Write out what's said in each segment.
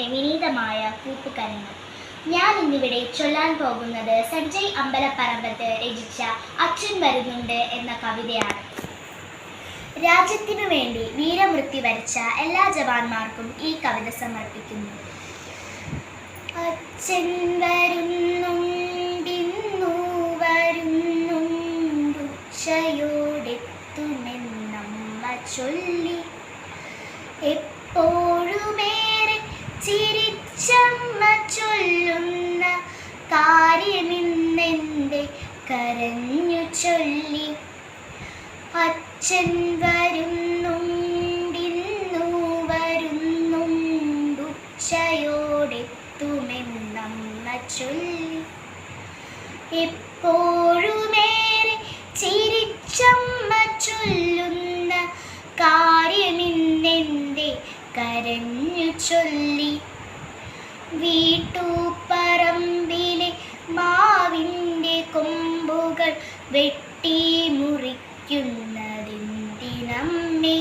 എന്റെ വിനീതമായ കൂപ്പുകരങ്ങൾ ഞാൻ ഇന്നിവിടെ ചൊല്ലാൻ പോകുന്നത് സഞ്ജയ് അമ്പലപ്പറമ്പത്ത് രചിച്ച അച്ഛൻ വരുന്നുണ്ട് എന്ന കവിതയാണ്. രാജ്യത്തിനു വേണ്ടി വീരമൃത്യു വരിച്ച എല്ലാ ജവാന്മാർക്കും ഈ കവിത സമർപ്പിക്കുന്നു. അച്ഛൻ വരുന്നുണ്ടിന്നു വരുന്നുണ്ടുച്ചയോടെത്തുമെന്നമ്മ ചൊല്ലി. എപ്പോഴുമേറെ ചിരിച്ചമ്മ ചൊല്ലുന്ന കാര്യമിന്നെന്റെ കരഞ്ഞു ചൊല്ലി. അച്ഛൻ വരുന്നുണ്ടിന്നു വരുന്നുണ്ടുച്ചയോടെത്തുമെന്നമ്മ ചൊല്ലി. എപ്പോഴുമേറെ ചിരിച്ചമ്മ ചൊല്ലുന്ന കരഞ്ഞു ചൊല്ലി. വീട്ടുപറമ്പിലെ മാവിന്റെ കൊമ്പുകൾ വെട്ടി മുറിക്കുന്നതെന്തിനമ്മേ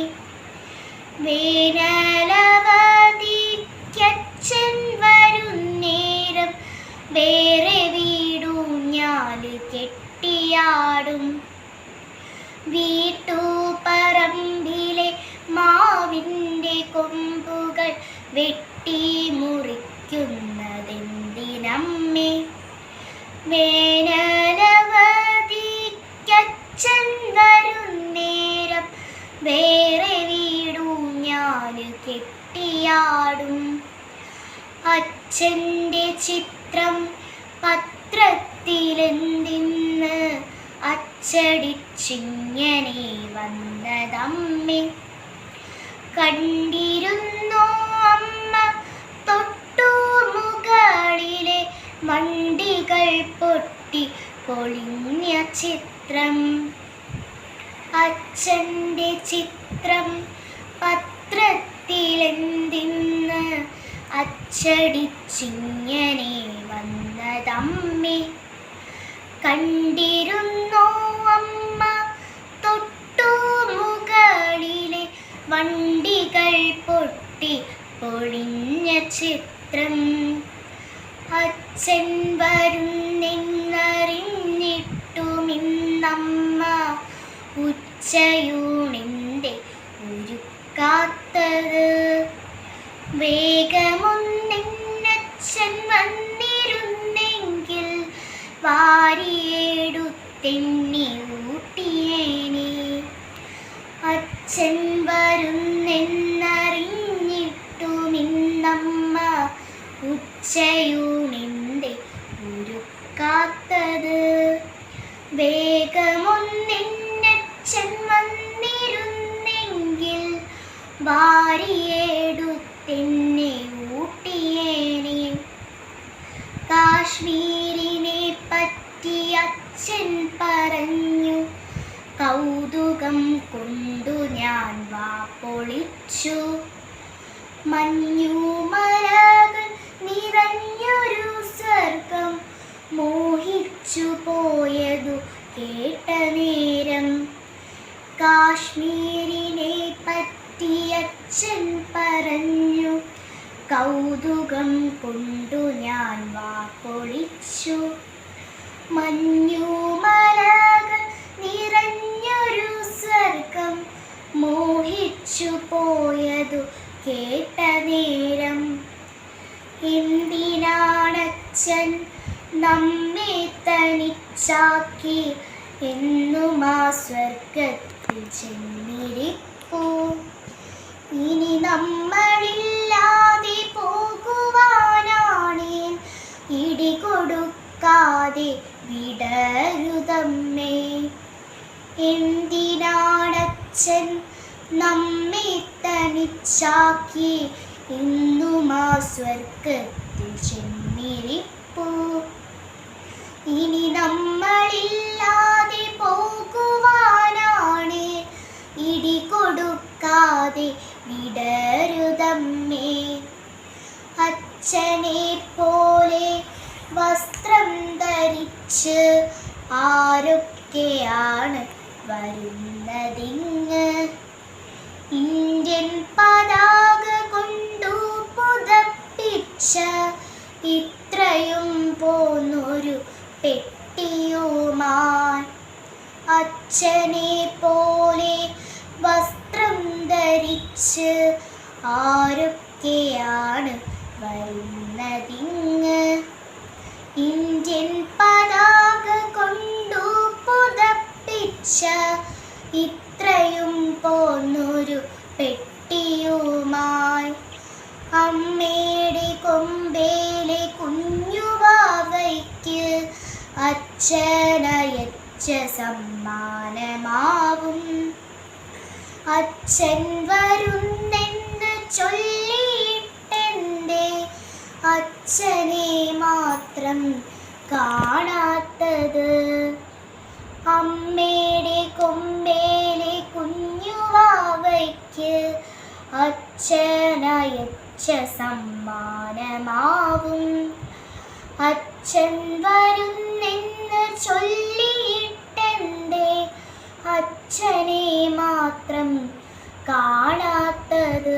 വേനലവധിക്കച്ഛൻ വരുന്നേരം വേറെ വീടൂഞ്ഞാൽ കെട്ടിയാടും. വീട്ടുപറമ്പിലെ വെട്ടി മുറിക്കുന്നതെന്തിനമ്മേ വേനലവധിക്കച്ഛൻ വരുന്നേരം വേറെ വീടൂഞ്ഞാൽ കെട്ടിയാടും. അച്ഛന്റെ ചിത്രം പത്രത്തിലെന്തിന്ന് അച്ചടിച്ചിങ്ങനെ വന്നതമ്മേ. കണ്ടിരുന്നോ പൊളിഞ്ഞ ചിത്രം. അച്ഛന്റെ ചിത്രം പത്രത്തിലെന്തിന്ന് അച്ചടിച്ചിങ്ങനെ വന്നതമ്മേ. കണ്ടിരുന്നോ അമ്മ തൊട്ടു മുകളിലെ വണ്ടികൾ പൊട്ടി പൊളിഞ്ഞ ചിത്രം. അച്ഛൻ വരുന്നെന്നറിഞ്ഞിട്ടുമിന്നമ്മ ഉച്ചയൂണിന്റെ ഉരുക്കാത്തത്. വേഗമൊന്നെന്നച്ഛൻ വന്നിരുന്നെങ്കിൽ വാരിയെടുത്തെന്നെ ഊട്ടിയേനെ അച്ഛൻ വരുന്നെന്നറിഞ്ഞിട്ടുമിന്നമ്മ ഉച്ചയൂണിന്റെ വന്നിരുന്നെങ്കിൽ വാരിയെടുത്തെന്നെ ഊട്ടിയേനെ കാശ്മീരിനെ പറ്റി അച്ഛൻ പറഞ്ഞു. കൗതുകം കൊണ്ടു ഞാൻ വാ പൊളിച്ചു മഞ്ഞുമലകൾ നിറഞ്ഞൊരു സ്വർഗം മോഹിച്ചു പോയതു കേട്ട നേരം. കാശ്മീരിനെ പറ്റി അച്ഛൻ പറഞ്ഞു. കൗതുകം കൊണ്ടു ഞാൻ വാ പൊളിച്ചു മഞ്ഞുമലകൾ നിറഞ്ഞൊരു സ്വർഗം മോഹിച്ചു പോയതു കേട്ട നേരം. എന്തിനാണച്ഛൻ നമ്മെ തനിച്ചാക്കി എന്നും ആ സ്വർഗത്തിൽ ചെന്നിരിപ്പൂ ഇനി നമ്മളില്ലാതെ പോകുവാനാണേ. ഇടി കൊടുക്കാതെ വിടരുതമ്മേ എന്തിനാണച്ഛൻ നമ്മെ തനിച്ചാക്കി ഇന്നും ആ സ്വർഗത്തിൽ ചെന്നിരിപ്പൂ. ഇനി നമ്മളില്ലാതെ കൊടുക്കാതെ വിടരുതമ്മേ. അച്ഛനെ പോലെ വസ്ത്രം ധരിച്ച് ആരൊക്കെയാണ് വരുന്നതിങ്ങ്? ഇന്ത്യൻ പതാക കൊണ്ടു പുതപ്പിച്ച ഇത്രയും പോന്നൊരു പെട്ടിയുമാൻ. അച്ഛനെ പോലെ വസ്ത്രം ധരിച്ച് ആരൊക്കെയാണ് വരുന്നതിങ്ങ്? ഇന്ത്യൻ പതാക കൊണ്ടു പുതപ്പിച്ച ഇത്രയും പോന്നൊരു പെട്ടിയുമായി അമ്മയുടെ കൊമ്പേലെ കുഞ്ഞുവാവയ്ക്ക് അച്ഛനയച്ച സമ്മാനമാവും. അച്ഛൻ വരുന്നെന്ന് ചൊല്ലിയിട്ടെന്റെ അച്ഛനെ മാത്രം കാണാത്തത് അമ്മയുടെ കൊമ്പേലെ കുഞ്ഞുവാവയ്ക്ക് അച്ഛനയച്ച സമ്മാനമാവും. അച്ഛൻ വരുന്നെന്ന് ചൊല്ലിയിട്ടെന്റെ അച്ഛനെ മാത്രം കാണാത്തത്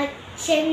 അച്ഛൻ